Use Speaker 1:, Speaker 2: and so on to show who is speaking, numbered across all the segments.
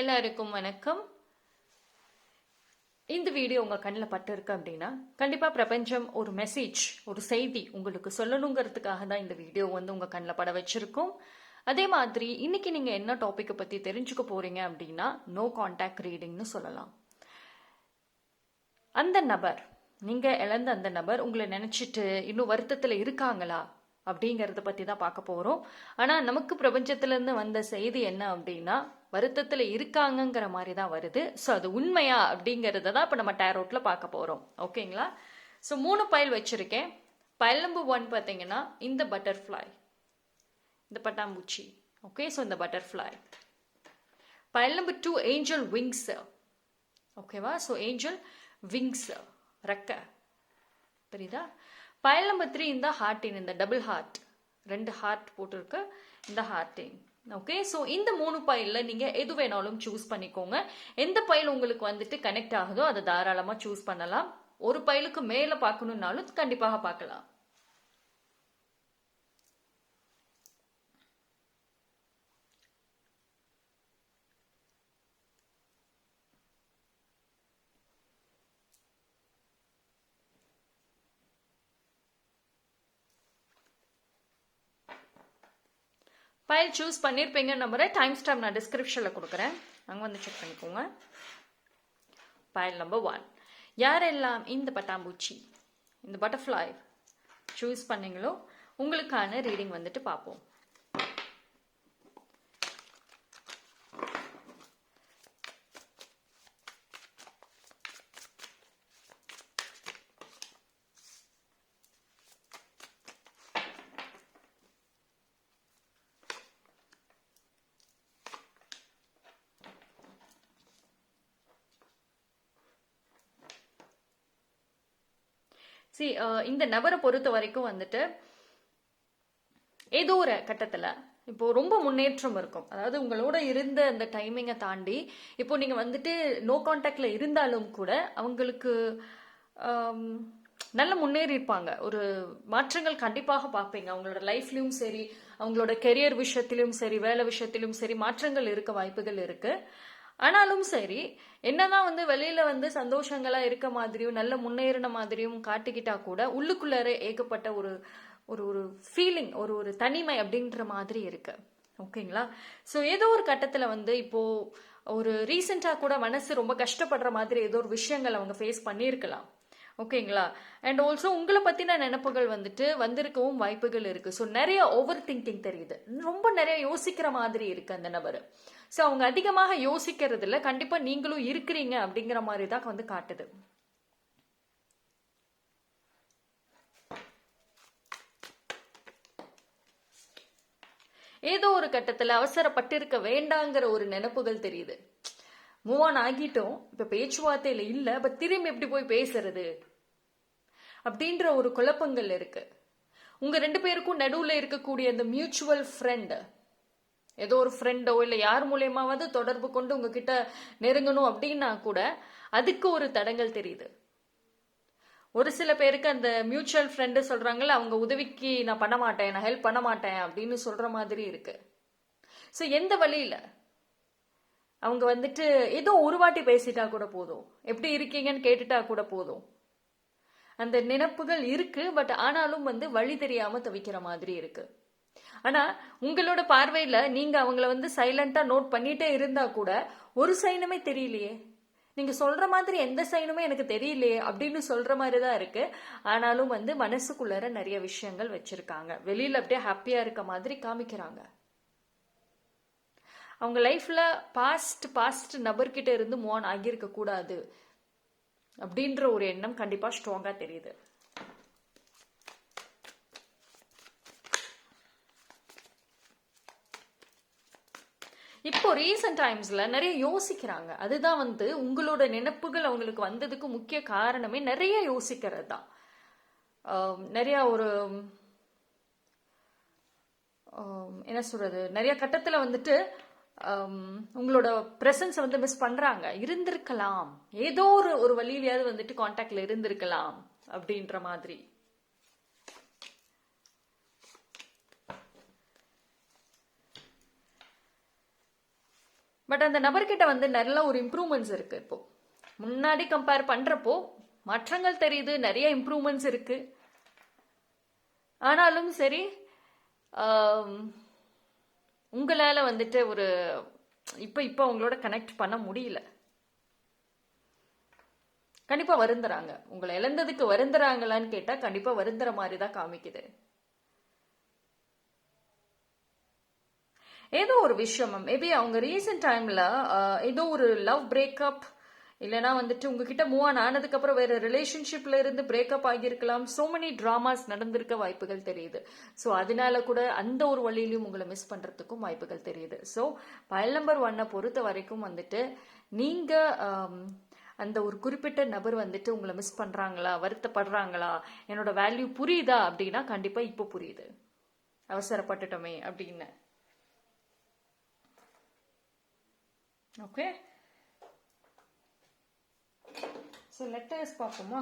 Speaker 1: எல்லாருக்கும் வணக்கம். இந்த வீடியோ உங்க கண்ணில் பட்டிருக்கு அப்படின்னா கண்டிப்பா பிரபஞ்சம் ஒரு மெசேஜ் ஒரு செய்தி உங்களுக்கு சொல்லணுங்கிறதுக்காக தான் இந்த வீடியோ வந்து உங்க கண்ணில் பட வச்சுருக்கோம். அதே மாதிரி இன்னைக்கு நீங்க என்ன டாபிக்கை பத்தி தெரிஞ்சுக்க போறீங்க அப்படின்னா நோ கான்டாக்ட் ரீடிங்னு சொல்லலாம். அந்த நபர் நீங்க இழந்த அந்த நபர் உங்களை நினைச்சிட்டு இன்னும் வருத்தத்துல இருக்காங்களா? அப்படிங்கறத பத்தி தான் பார்க்க போறோம். ஆனா நமக்கு பிரபஞ்சத்துல இருந்து வந்த செய்தி என்ன அப்படின்னா வருத்தத்துல இருக்காங்கங்கிற மாதிரி தான் வருது. ஸோ அது உண்மையா அப்படிங்கறத தான் இப்போ நம்ம டேரோட்ல பார்க்க போறோம். ஓகேங்களா ஸோ மூணு பயல் வச்சிருக்கேன். பயலம்பு நம்பர் ஒன் பார்த்தீங்கன்னா இந்த பட்டர்ஃப்ளை இந்த பட்டாம்பூச்சி. ஓகே ஸோ இந்த butterfly file number two angel wings ஓகேவா ஸோ ஏஞ்சல் விங்ஸ் ரெக்க. புரியுதா? ஃபைல் நம்பர் த்ரீ இந்த ஹார்டின் இந்த டபுள் ஹார்ட் ரெண்டு ஹார்ட் போட்டிருக்கு. இந்த ஹார்டின் ஓகே ஸோ இந்த மூணு பைலில் நீங்கள் எது வேணாலும் சூஸ் பண்ணிக்கோங்க. எந்த பைல் உங்களுக்கு வந்துட்டு கனெக்ட் ஆகுதோ அதை தாராளமாக சூஸ் பண்ணலாம். ஒரு பைலுக்கு மேலே பார்க்கணுன்னாலும் கண்டிப்பாக பார்க்கலாம். ஃபைல் சூஸ் பண்ணியிருப்பீங்க நம்பரை டைம் ஸ்டாம்ப் நான் டிஸ்கிரிப்ஷனில் கொடுக்குறேன். அங்கே வந்து செக் பண்ணிக்கோங்க. ஃபைல் நம்பர் ஒன் யாரெல்லாம் இந்த பட்டாம்பூச்சி இந்த பட்டர்ஃப்ளை சூஸ் பண்ணீங்களோ உங்களுக்கான ரீடிங் வந்துட்டு பார்ப்போம். சி uh, இந்த நபரை பொறுத்த வரைக்கும் வந்துட்டு ஏதோ ஒரு கட்டத்தில் இப்போ ரொம்ப முன்னேற்றம் இருக்கும். அதாவது உங்களோட இருந்த அந்த டைமிங்கை தாண்டி இப்போ நீங்க வந்துட்டு நோ கான்டாக்ட்ல இருந்தாலும் கூட அவங்களுக்கு um, நல்ல முன்னேறி இருப்பாங்க ஒரு மாற்றங்கள் கண்டிப்பாக பார்ப்பீங்க. அவங்களோட லைஃப்லயும் சரி அவங்களோட கெரியர் விஷயத்திலும் சரி வேலை விஷயத்திலும் சரி மாற்றங்கள் இருக்க வாய்ப்புகள் இருக்கு. ஆனாலும் சரி என்னதான் வந்து வெளியில வந்து சந்தோஷங்களா இருக்க மாதிரியும் நல்ல முன்னேறின மாதிரியும் காட்டிக்கிட்டா கூட உள்ளுக்குள்ளார ஏகப்பட்ட ஒரு ஒரு ஒரு ஃபீலிங் ஒரு ஒரு தனிமை அப்படின்ற மாதிரி இருக்கு. ஓகேங்களா? ஸோ ஏதோ ஒரு கட்டத்தில் வந்து இப்போ ஒரு ரீசெண்டாக கூட மனசு ரொம்ப கஷ்டப்படுற மாதிரி ஏதோ ஒரு விஷயங்கள் அவங்க ஃபேஸ் பண்ணியிருக்கலாம். ஓகேங்களா? அண்ட் ஆல்சோ உங்களை பற்றின நினப்புகள் வந்துட்டு வந்திருக்கவும் வாய்ப்புகள் இருக்குது ஸோ நிறைய ஓவர் திங்கிங் தெரியுது. ரொம்ப நிறைய யோசிக்கிற மாதிரி இருக்குது அந்த நபர். ஸோ அவங்க அதிகமாக யோசிக்கிறதுல கண்டிப்பாக நீங்களும் இருக்கிறீங்க அப்படிங்கிற மாதிரி தான் வந்து காட்டுது. ஏதோ ஒரு கட்டத்தில் அவசரப்பட்டிருக்க வேண்டாங்கிற ஒரு நினப்புகள் தெரியுது. மூவ் ஆன் ஆகிட்டோம். இப்போ பேச்சுவார்த்தையில் இல்லை. பட் திரும்பி எப்படி போய் பேசுறது? அப்படின்ற ஒரு குழப்பங்கள் இருக்கு. உங்க ரெண்டு பேருக்கும் நடுவில் இருக்கக்கூடிய அந்த மியூச்சுவல் ஃப்ரெண்ட் ஏதோ ஒரு ஃப்ரெண்டோ இல்லை யார் மூலியமாவது தொடர்பு கொண்டு உங்ககிட்ட நெருங்கணும் அப்படின்னா கூட அதுக்கு ஒரு தடங்கள் தெரியுது. ஒரு சில பேருக்கு அந்த மியூச்சுவல் ஃப்ரெண்டு சொல்றாங்கல்ல அவங்க உதவிக்கு நான் பண்ண மாட்டேன் நான் ஹெல்ப் பண்ண மாட்டேன் அப்படின்னு சொல்ற மாதிரி இருக்கு. ஸோ எந்த வழியில? அவங்க வந்துட்டு ஏதோ ஒரு வாட்டி பேசிட்டா கூட போதும். எப்படி இருக்கீங்கன்னு கேட்டுட்டா கூட போதும். அந்த நினைப்புகள் இருக்கு பட் ஆனாலும் வந்து வழி தெரியாம தவிக்கிற மாதிரி இருக்கு. ஆனா உங்களோட பார்வையில நீங்க அவங்கள வந்து சைலண்டா நோட் பண்ணிட்டே இருந்தா கூட ஒரு சைனுமே தெரியலையே. நீங்க சொல்ற மாதிரி எந்த சைனுமே எனக்கு தெரியலையே அப்படின்னு சொல்ற மாதிரி தான் இருக்கு. ஆனாலும் வந்து மனசுக்குள்ளார நிறைய விஷயங்கள் வச்சிருக்காங்க. வெளியில அப்படியே ஹாப்பியா இருக்க மாதிரி காமிக்கிறாங்க. அவங்க லைஃப்ல பாஸ்ட் பாஸ்ட் நபர்கிட்ட இருந்து மூவ் ஆகியிருக்க கூடாது. அப்படின்ற ஒரு எண்ணம் கண்டிப்பா ஸ்ட்ராங்கா தெரியுது. இப்போ ரீசெண்ட் டைம்ஸ்ல நிறைய யோசிக்கிறாங்க. அதுதான் வந்து உங்களோட நினைப்புகள் அவங்களுக்கு வந்ததுக்கு முக்கிய காரணமே நிறைய யோசிக்கிறது தான். நிறைய ஒரு என்ன சொல்றது? நிறைய கட்டத்துல வந்துட்டு உங்களோட பிரசன்ஸை வந்து மிஸ் பண்றாங்க. இருந்திருக்கலாம். ஏதோ ஒரு ஒரு வழியிலயாவது வந்துட்டு காண்டாக்டில் இருந்திருக்கலாம் அப்படின்ற மாதிரி. பட் அந்த நபர்கிட்ட வந்து நல்ல ஒரு இம்ப்ரூவ்மெண்ட்ஸ் இருக்கு இப்போ. முன்னாடி கம்பேர் பண்றப்போ மாற்றங்கள் தெரியுது நிறைய இம்ப்ரூவ்மெண்ட்ஸ் இருக்கு. ஆனாலும் சரி ஆஹ் உங்களால வந்துட்டு ஒரு இப்போ இப்போ அவங்களோட கனெக்ட் பண்ண முடியல. கண்டிப்பா வருந்துறாங்க. உங்களை இழந்ததுக்கு வருந்துறாங்களான்னு கேட்டா கண்டிப்பா வருந்துற மாதிரி தான் காமிக்குது. ஏதோ ஒரு விஷயம் மேபி அவங்க ரீசெண்ட் டைம்ல ஏதோ ஒரு லவ் பிரேக்கப் இல்லைனா வந்துட்டு உங்ககிட்ட மூவ் ஆன் ஆனதுக்கப்புறம் வேற ரிலேஷன்ஷிப்ல இருந்து பிரேக்கப் ஆகியிருக்கலாம். சோ மெனி ட்ராமாஸ் நடந்திருக்க வாய்ப்புகள் தெரியுது. ஸோ அதனால கூட அந்த ஒரு வழியிலையும் உங்களை மிஸ் பண்ணுறதுக்கும் வாய்ப்புகள் தெரியுது. ஸோ பயல் நம்பர் ஒன்னை பொறுத்த வரைக்கும் வந்துட்டு நீங்கள் அந்த ஒரு குறிப்பிட்ட நபர் வந்துட்டு உங்களை மிஸ் பண்ணுறாங்களா வருத்தப்படுறாங்களா என்னோட வேல்யூ புரியுதா அப்படின்னா கண்டிப்பாக இப்போ புரியுது. அவசரப்பட்டுட்டோமே அப்படின்னு. ஓகே ஸோ லெட்டர்ஸ் பார்ப்போமா?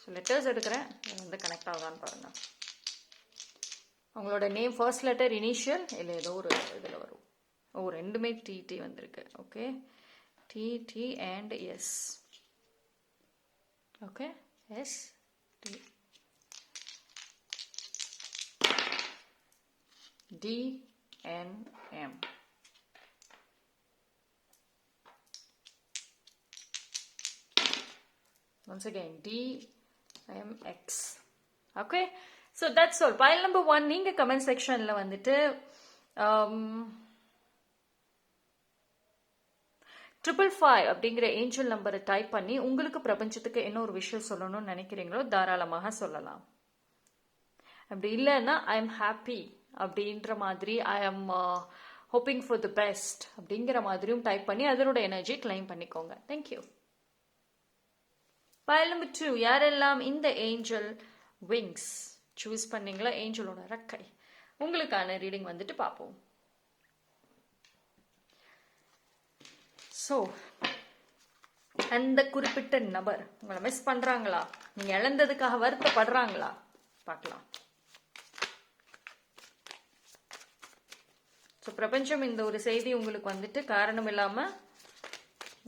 Speaker 1: ஸோ லெட்டர்ஸ் எடுக்கிறேன். வந்து கனெக்ட் ஆகுதான்னு பாருங்க. அவங்களோட நேம் ஃபர்ஸ்ட் லெட்டர் இனிஷியல் இல்லை ஏதோ ஒரு இதில் வரும். ஓ ரெண்டுமே டிடி வந்திருக்கு. Okay DD and S okay S D D N M. Once again, D M X. Okay, so that's all. Pile number one, நீங்க comment sectionல வந்துட்டு um, ட்ரிபிள் ஃபைவ் அப்படிங்கிற ஏஞ்சல் நம்பரை டைப் பண்ணி உங்களுக்கு பிரபஞ்சத்துக்கு என்ன ஒரு விஷயம் சொல்லணும்னு நினைக்கிறீங்களோ தாராளமாக சொல்லலாம் அப்படி இல்லைன்னா ஐ எம் ஹாப்பி அப்படின்ற மாதிரி I am hoping for the best அப்படிங்கிற மாதிரியும் டைப் பண்ணி அதனோட எனர்ஜி கிளைம் பண்ணிக்கோங்க thank you pile number two யாரெல்லாம் இந்த ஏஞ்சல் விங்ஸ் சூஸ் பண்ணீங்களா ஏஞ்சலோட ரக்கை உங்களுக்கான ரீடிங் வந்துட்டு பார்ப்போம். ஸோ அந்த குறிப்பிட்ட நபர் உங்களை மிஸ் பண்றாங்களா? நீங்க இழந்ததுக்காக வருத்தப்படுறாங்களா? பார்க்கலாம். ஸோ பிரபஞ்சம் இந்த ஒரு செய்தி உங்களுக்கு வந்துட்டு காரணம் இல்லாமல்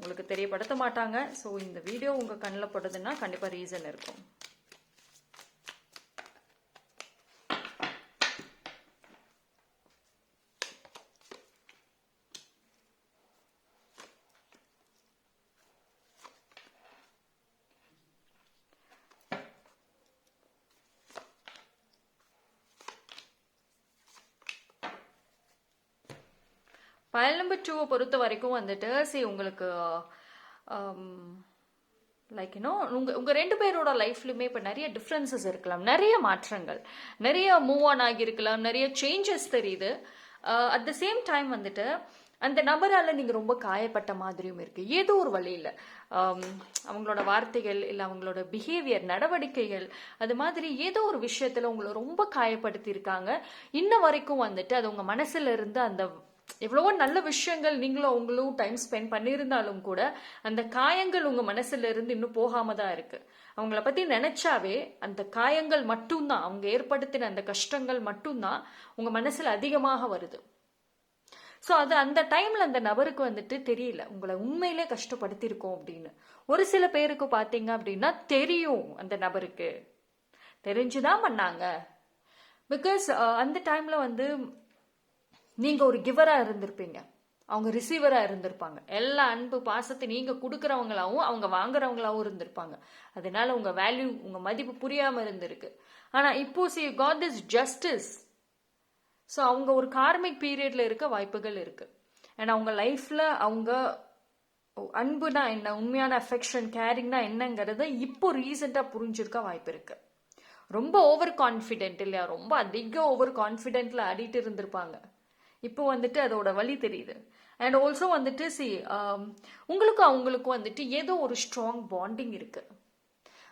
Speaker 1: உங்களுக்கு தெரியப்படுத்த மாட்டாங்க. ஸோ இந்த வீடியோ உங்கள் கண்ணில் படுதுன்னா கண்டிப்பாக ரீசன் இருக்கும். ஃபைல் நம்பர் டூவை பொறுத்த வரைக்கும் வந்துட்டு சரி உங்களுக்கு லைக் இன்னும் உங்கள் உங்கள் ரெண்டு பேரோட லைஃப்லையுமே இப்போ நிறைய டிஃப்ரென்சஸ் இருக்கலாம். நிறைய மாற்றங்கள். நிறைய மூவ் ஆன் ஆகியிருக்கலாம். நிறைய சேஞ்சஸ் தெரியுது. அட் த சேம் டைம் வந்துட்டு அந்த நபரால் நீங்கள் ரொம்ப காயப்பட்ட மாதிரியும் இருக்குது ஏதோ ஒரு வழியில். அவங்களோட வார்த்தைகள் இல்லை அவங்களோட பிஹேவியர் நடவடிக்கைகள் அது மாதிரி ஏதோ ஒரு விஷயத்தில் உங்களை ரொம்ப காயப்படுத்தியிருக்காங்க. இன்ன வரைக்கும் வந்துட்டு அது உங்கள் மனசுல இருந்து அந்த எவ்வளவோ நல்ல விஷயங்கள் நீங்களும் அவங்களும் டைம் ஸ்பெண்ட் பண்ணியிருந்தாலும் கூட அந்த காயங்கள் உங்க மனசுல இருந்து இன்னும் போகாம தான் இருக்கு. அவங்கள பத்தி நினைச்சாவே அந்த காயங்கள் மட்டும்தான் அவங்க ஏற்படுத்தின அந்த கஷ்டங்கள் மட்டும்தான் உங்க மனசுல அதிகமாக வருது. ஸோ அது அந்த டைம்ல அந்த நபருக்கு வந்துட்டு தெரியல. உங்களை உண்மையிலே கஷ்டப்படுத்தியிருக்கோம் அப்படின்னு. ஒரு சில பேருக்கு பார்த்தீங்க அப்படின்னா தெரியும் அந்த நபருக்கு. தெரிஞ்சுதான் பண்ணாங்க. பிகாஸ் அந்த டைம்ல வந்து நீங்கள் ஒரு கிவராக இருந்திருப்பீங்க. அவங்க ரிசீவராக இருந்திருப்பாங்க. எல்லா அன்பு பாசத்தை நீங்கள் கொடுக்குறவங்களாகவும் அவங்க வாங்குறவங்களாகவும் இருந்திருப்பாங்க. அதனால உங்கள் வேல்யூ உங்கள் மதிப்பு புரியாமல் இருந்திருக்கு. ஆனால் இப்போ see got this justice so அவங்க ஒரு கார்மிக் பீரியடில் இருக்க வாய்ப்புகள் இருக்குது ஏன்னா அவங்க லைஃப்பில் அவங்க அன்புனா என்ன உண்மையான அஃபெக்ஷன் கேரிங்னா என்னங்கிறத இப்போ ரீசெண்டாக புரிஞ்சிருக்க வாய்ப்பு இருக்கு. ரொம்ப ஓவர் கான்ஃபிடென்ட் இல்லையா? ரொம்ப அதிக ஓவர் கான்ஃபிடென்ட்ல ஆடிட்டு இருந்திருப்பாங்க. இப்போ வந்துட்டு அதோட வழி தெரியுது. அண்ட் ஆல்சோ வந்துட்டு சி um, உங்களுக்கும் அவங்களுக்கும் வந்துட்டு ஏதோ ஒரு ஸ்ட்ராங் பாண்டிங் இருக்கு.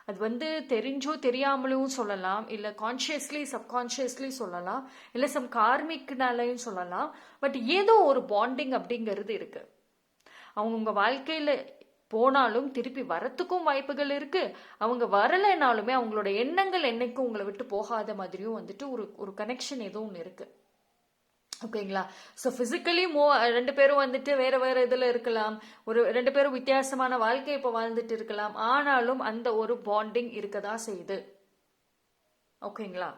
Speaker 1: அது வந்து தெரிஞ்சோ தெரியாமலும் சொல்லலாம் இல்லை கான்ஷியஸ்லி சப்கான்ஷியஸ்லி சொல்லலாம் இல்லை சம் கார்மிக்னாலையும் சொல்லலாம் பட் ஏதோ ஒரு பாண்டிங் அப்படிங்கிறது இருக்கு. அவங்க வாழ்க்கையில் வாழ்க்கையில போனாலும் திருப்பி வரத்துக்கும் வாய்ப்புகள் இருக்கு. அவங்க வரலைனாலுமே அவங்களோட எண்ணங்கள் என்னைக்கும் உங்களை விட்டு போகாத மாதிரியும் வந்துட்டு ஒரு ஒரு கனெக்ஷன் ஏதோ ஒன்று இருக்குது ஓகேங்களா? ஸோ ஃபிசிக்கலி மூ ரெண்டு பேரும் வந்துட்டு வேற வேற இதில் இருக்கலாம். ஒரு ரெண்டு பேரும் வித்தியாசமான வாழ்க்கை இப்போ வாழ்ந்துட்டு இருக்கலாம். ஆனாலும் அந்த ஒரு பாண்டிங் இருக்கதா செய்யுது. ஓகேங்களா?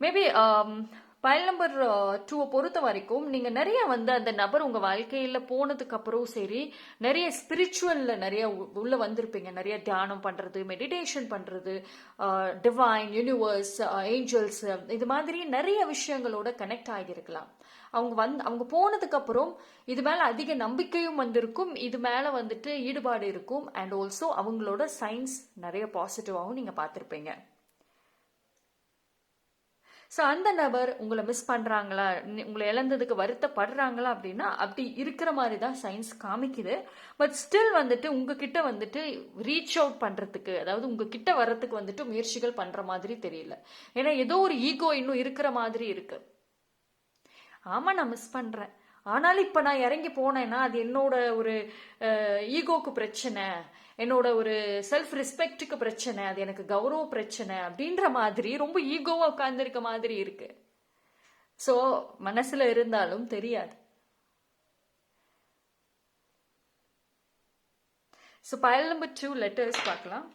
Speaker 1: மேபி பயல் நம்பர் டூவை பொறுத்த வரைக்கும் நீங்கள் நிறைய வந்து அந்த நபர் உங்கள் வாழ்க்கையில் போனதுக்கு அப்புறம் சரி நிறைய ஸ்பிரிச்சுவலில் நிறைய உ- வந்திருப்பீங்க. நிறைய தியானம் பண்ணுறது மெடிடேஷன் பண்ணுறது டிவைன் யூனிவர்ஸ் ஏஞ்சல்ஸ் இது மாதிரி நிறைய விஷயங்களோட கனெக்ட் ஆகியிருக்கலாம். அவங்க வந் அவங்க போனதுக்கு அப்புறம் இது மேலே அதிக நம்பிக்கையும் வந்திருக்கும். இது மேலே வந்துட்டு ஈடுபாடு இருக்கும். அண்ட் ஆல்சோ அவங்களோட சயின்ஸ் நிறைய பாசிட்டிவாகவும் நீங்கள் பார்த்துருப்பீங்க. ஸோ அந்த நபர் உங்களை மிஸ் பண்ணுறாங்களா உங்களை இழந்ததுக்கு வருத்தப்படுறாங்களா அப்படின்னா அப்படி இருக்கிற மாதிரி தான் சயின்ஸ் காமிக்குது. பட் ஸ்டில் வந்துட்டு உங்ககிட்ட வந்துட்டு ரீச் அவுட் பண்ணுறதுக்கு அதாவது உங்ககிட்ட வர்றதுக்கு வந்துட்டு முயற்சிகள் பண்ணுற மாதிரி தெரியல. ஏன்னா ஏதோ ஒரு ஈகோ இன்னும் இருக்கிற மாதிரி இருக்கு. ஆமா நான் மிஸ் பண்ணுறேன் ஆனாலும் இப்போ நான் இறங்கி போனேன்னா அது என்னோட ஒரு ஈகோக்கு பிரச்சனை. என்னோட ஒரு செல்ஃப் ரெஸ்பெக்ட்டுக்கு பிரச்சனை அது எனக்கு கௌரவ பிரச்சனை அப்படின்ற மாதிரி ரொம்ப ஈகோவா உட்கார்ந்துருக்க மாதிரி இருக்கு. ஸோ மனசுல இருந்தாலும் தெரியாது. So pile number two letters பார்க்கலாம்.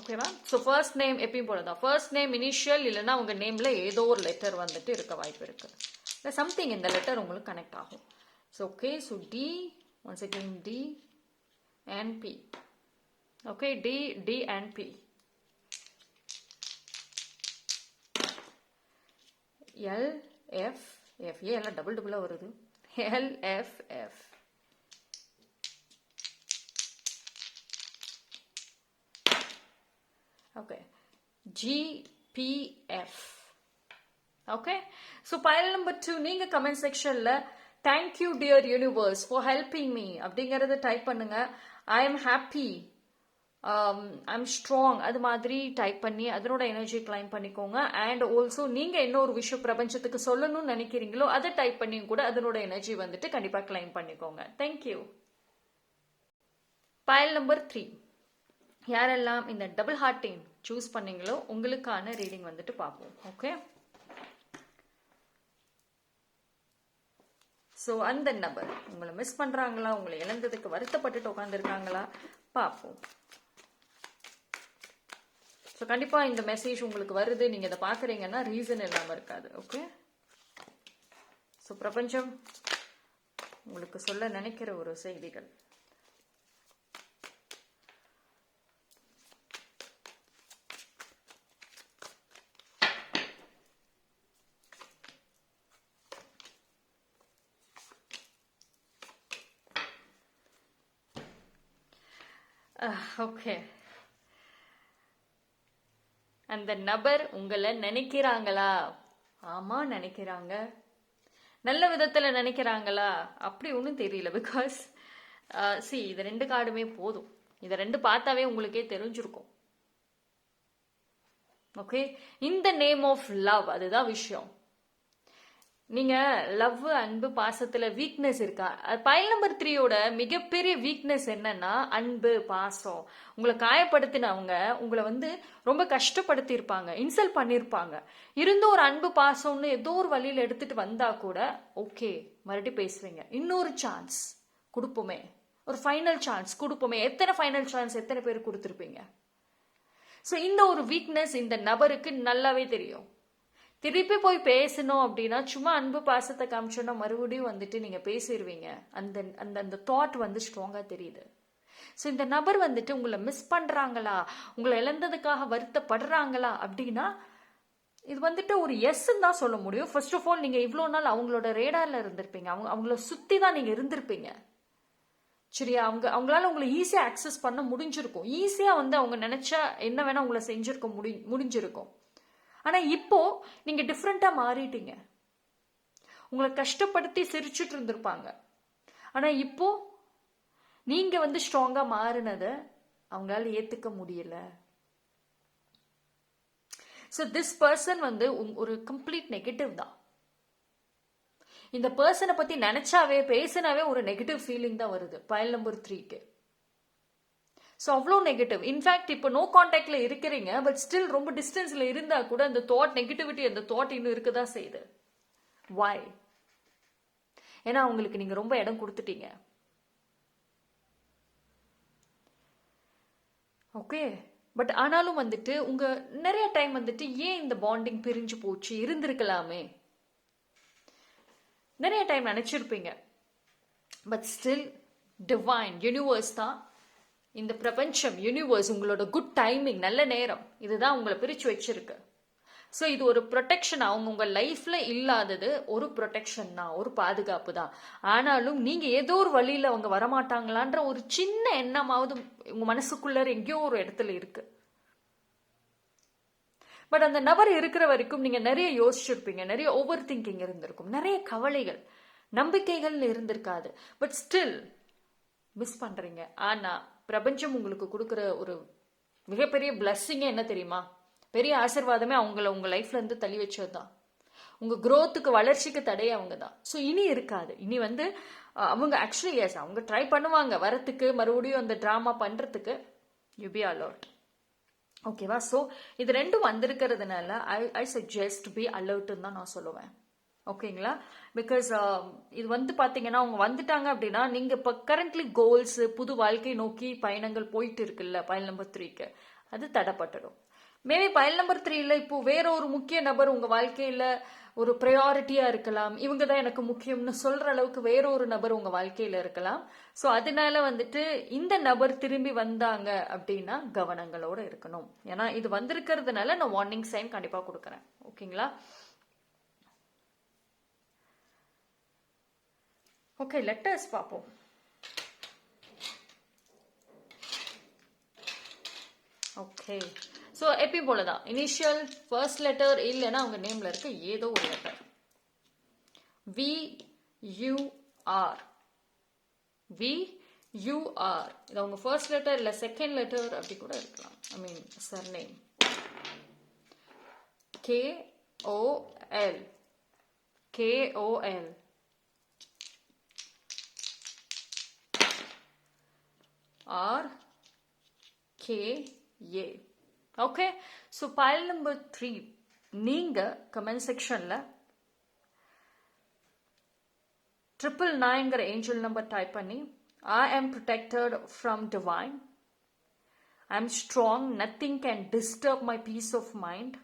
Speaker 1: ஓகேவா ஸோ ஃபர்ஸ்ட் நேம் எப்பயும் போல தான் ஃபர்ஸ்ட் நேம் இனிஷியல் இல்லைன்னா உங்கள் நேமில் ஏதோ ஒரு லெட்டர் வந்துட்டு இருக்க வாய்ப்பு இருக்குது இல்லை சம்திங் இந்த லெட்டர் உங்களுக்கு கனெக்ட் ஆகும். So okay so D once again D and P okay D D and P. L, F, F, A எல்லாம் டபுள் டபுளாக வருது L F F Okay. GPF. Okay. Okay so pile number two நீங்கள் comment செக்ஷனில் thank you dear universe for helping me அப்படிங்கறத type பண்ணுங்க. I am happy I I'm strong அது மாதிரி type பண்ணி அதனோட எனர்ஜி கிளைம் பண்ணிக்கோங்க. அண்ட் ஆல்சோ நீங்க என்ன ஒரு விஷயம் பிரபஞ்சத்துக்கு சொல்லணும்னு நினைக்கிறீங்களோ அதை டைப் பண்ணியும் கூட அதனோட எனர்ஜி வந்துட்டு கண்டிப்பா கிளைம் பண்ணிக்கோங்க. தேங்க்யூ பயல் நம்பர் த்ரீ யாரெல்லாம் இந்த டபுள் ஹார்ட்டிங் சூஸ் பண்ணீங்களோ உங்களுக்கான ரீடிங் வந்துட்டு பார்ப்போம். ஓகே ஸோ அந்த நபர் உங்களை மிஸ் பண்றாங்களா? உங்களை இழந்ததுக்கு வருத்தப்பட்டுட்டு உட்காந்துருக்காங்களா பார்ப்போம். ஸோ கண்டிப்பா இந்த மெசேஜ் உங்களுக்கு வருது. நீங்க இதை பாக்குறீங்கன்னா ரீசன் இல்லாம இருக்காது. ஓகே ஸோ பிரபஞ்சம் உங்களுக்கு சொல்ல நினைக்கிற ஒரு செய்திகள். Ah, ஓகே அந்த நபர் உங்களை நினைக்கிறாங்களா? ஆமா நினைக்கிறாங்க. நல்ல விதத்துல நினைக்கிறாங்களா? அப்படி ஒன்றும் தெரியல பிகாஸ் சி ah, இது ரெண்டு கார்டுமே போதும். இதை ரெண்டு பார்த்தாவே உங்களுக்கே தெரிஞ்சிருக்கும். ஓகே இந்த நேம் ஆஃப் லவ் அதுதான் விஷயம். நீங்க லவ் அன்பு பாசத்துல வீக்னஸ் இருக்கா? பயல் நம்பர் த்ரீயோட மிகப்பெரிய வீக்னஸ் என்னன்னா அன்பு பாசம். உங்களை காயப்படுத்தினவங்க உங்களை வந்து ரொம்ப கஷ்டப்படுத்தி இருப்பாங்க இன்சல்ட் பண்ணியிருப்பாங்க. இருந்தும் ஒரு அன்பு பாசம்னு ஏதோ ஒரு வழியில் எடுத்துட்டு வந்தா கூட ஓகே மறுபடியும் பேசுவீங்க இன்னொரு சான்ஸ் கொடுப்போமே. ஒரு ஃபைனல் சான்ஸ் கொடுப்போமே. எத்தனை ஃபைனல் சான்ஸ் எத்தனை பேர் கொடுத்துருப்பீங்க? ஸோ இந்த ஒரு வீக்னஸ் இந்த நபருக்கு நல்லாவே தெரியும். திருப்பி போய் பேசணும் அப்படின்னா சும்மா அன்பு பாசத்தை காமிச்சோன்னா மறுபடியும் வந்துட்டு நீங்க பேசிடுவீங்க அந்த அந்த அந்த தாட் வந்து ஸ்ட்ராங்கா தெரியுது. ஸோ இந்த நபர் வந்துட்டு உங்களை மிஸ் பண்றாங்களா? உங்களை இழந்ததுக்காக வருத்தப்படுறாங்களா? அப்படின்னா இது வந்துட்டு ஒரு எஸ்ன்னு தான் சொல்ல முடியும். ஃபர்ஸ்ட் ஆஃப் ஆல் நீங்க இவ்வளோ நாள் அவங்களோட ரேடார்ல இருந்திருப்பீங்க. அவங்க அவங்கள சுத்தி தான் நீங்க இருந்திருப்பீங்க. சரியா? அவங்க அவங்களால உங்களை ஈஸியாக அக்சஸ் பண்ண முடிஞ்சிருக்கும். ஈஸியாக வந்து அவங்க நினைச்சா என்ன வேணா உங்களை செஞ்சிருக்க முடி முடிஞ்சிருக்கும். ஆனால் இப்போ நீங்கள் டிஃப்ரெண்ட்டாக மாறிட்டீங்க. உங்களை கஷ்டப்படுத்தி சிரிச்சுட்டு இருந்திருப்பாங்க. ஆனால் இப்போ நீங்கள் வந்து ஸ்ட்ராங்காக மாறினதை அவங்களால ஏற்றுக்க முடியல. ஸோ திஸ் பர்சன் வந்து ஒரு கம்ப்ளீட் நெகட்டிவ் தான். இந்த பர்சனை பற்றி நினச்சாவே பேசினாவே ஒரு நெகட்டிவ் ஃபீலிங் தான் வருது. பயல் நம்பர் த்ரீக்கு ஸோ அவ்வளோ நெகட்டிவ் இன்ஃபேக்ட் இப்போ நோ காண்டாக்டில் இருக்கிறீங்க பட் ஸ்டில் ரொம்ப டிஸ்டன்ஸில் இருந்தால் கூட அந்த தாட் நெகட்டிவிட்டி அந்த தாட் இன்னும் இருக்கதான் செய்யுது. வாய் ஏன்னா அவங்களுக்கு நீங்கள் ரொம்ப இடம் கொடுத்துட்டீங்க. ஓகே பட் ஆனாலும் வந்துட்டு உங்க நிறைய டைம் வந்துட்டு ஏன் இந்த பாண்டிங் பிரிஞ்சு போச்சு? இருந்திருக்கலாமே. நிறைய டைம் நினைச்சிருப்பீங்க. பட் ஸ்டில் டிவைன் யூனிவர்ஸ் தான் இந்த பிரபஞ்சம் யூனிவர்ஸ் உங்களோட குட் டைமிங் நல்ல நேரம் இதுதான் உங்களை பிரிச்சு வச்சிருக்கு. ஸோ இது ஒரு ப்ரொடெக்ஷன் அவங்க உங்கள் லைஃப்பில் இல்லாதது ஒரு ப்ரொடெக்ஷன் தான் ஒரு பாதுகாப்பு தான். ஆனாலும் நீங்கள் ஏதோ ஒரு வழியில் அவங்க வரமாட்டாங்களான்ற ஒரு சின்ன எண்ணமாவது உங்கள் மனசுக்குள்ளே எங்கேயோ ஒரு இடத்துல இருக்குது பட் அந்த நபர் இருக்கிற வரைக்கும் நீங்கள் நிறைய யோசிச்சிருப்பீங்க நிறைய ஓவர் திங்கிங் இருந்திருக்கும் நிறைய கவலைகள் நம்பிக்கைகள் இருந்திருக்காது. பட் ஸ்டில் மிஸ் பண்ணுறீங்க ஆனால் பிரபஞ்சம் உங்களுக்கு கொடுக்குற ஒரு மிகப்பெரிய பிளஸ்ஸிங்கே என்ன தெரியுமா? பெரிய ஆசிர்வாதமே அவங்கள உங்கள் லைஃப்ல இருந்து தள்ளி வச்சது தான் உங்கள் க்ரோத்துக்கு வளர்ச்சிக்கு தடை அவங்க தான் ஸோ இனி இருக்காது. இனி வந்து அவங்க ஆக்சுவலி எஸ் அவங்க ட்ரை பண்ணுவாங்க. வரத்துக்கு மறுபடியும் அந்த ட்ராமா பண்ணுறதுக்கு யூ பி அலர்ட் ஓகேவா ஸோ இது ரெண்டும் வந்திருக்கிறதுனால ஐ ஐ சஜஸ்ட் பி அலர்ட்டுன்னு தான் நான் சொல்லுவேன். ஓகேங்களா? பிகாஸ் um, இது வந்து பார்த்தீங்கன்னா அவங்க வந்துட்டாங்க அப்படின்னா நீங்கள் இப்போ கரண்ட்லி கோல்ஸ் புது வாழ்க்கை நோக்கி பயணங்கள் போயிட்டு இருக்குல்ல பயல் நம்பர் த்ரீக்கு அது தடைப்பட்டுடும். மேபி பயல் நம்பர் த்ரீல இப்போ வேற ஒரு முக்கிய நபர் உங்க வாழ்க்கையில ஒரு ப்ரையாரிட்டியா இருக்கலாம். இவங்க தான் எனக்கு முக்கியம்னு சொல்ற அளவுக்கு வேற ஒரு நபர் உங்க வாழ்க்கையில இருக்கலாம். ஸோ அதனால வந்துட்டு இந்த நபர் திரும்பி வந்தாங்க அப்படின்னா கவனங்களோட இருக்கணும். ஏன்னா இது வந்திருக்கிறதுனால நான் வார்னிங் சைன் கண்டிப்பா கொடுக்குறேன். ஓகேங்களா? ஓகே லெட்டர்ஸ் பார்ப்போம் ஓகே ஸோ எப்பி போல தான் இனிஷியல் ஃபர்ஸ்ட் லெட்டர் இல்லைன்னா அவங்க நேம்ல இருக்க ஏதோ ஒரு letter V UR V UR இது அவங்க ஃபர்ஸ்ட் லெட்டர் இல்லை செகண்ட் லெட்டர் அப்படி கூட இருக்கலாம் I mean surname K KOL L K O L R K A okay so pile number three நீங்கள் கமெண்ட் செக்ஷனில் ட்ரிபிள் நைன்கிற ஏஞ்சல் நம்பர் டைப் பண்ணி I am protected from divine I am strong nothing can disturb my peace of mind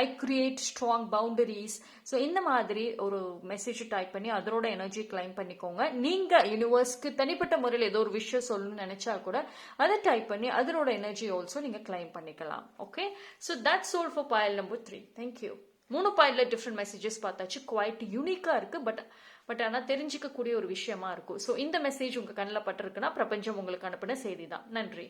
Speaker 1: I create strong boundaries so இந்த மாதிரி ஒரு message type பண்ணி அதோட energy claim பண்ணிக்கோங்க. நீங்கள் யூனிவர்ஸ்க்கு தனிப்பட்ட முறையில் ஏதோ ஒரு விஷயம் சொல்லணும்னு நினைச்சா கூட அதை டைப் பண்ணி அதனோட எனர்ஜி ஆல்சோ நீங்கள் கிளைம் பண்ணிக்கலாம். Okay so that's all for pile number three thank you மூணு பாயில் டிஃப்ரெண்ட் மெசேஜஸ் பார்த்தாச்சு. குவாய்ட் யூனிக்காக இருக்குது பட் பட் ஆனால் தெரிஞ்சிக்கக்கூடிய ஒரு விஷயமா இருக்கும். ஸோ இந்த மெசேஜ் உங்கள் கண்ணில் பட்டிருக்குன்னா பிரபஞ்சம் உங்களுக்கு அனுப்பின செய்தி தான் நன்றி.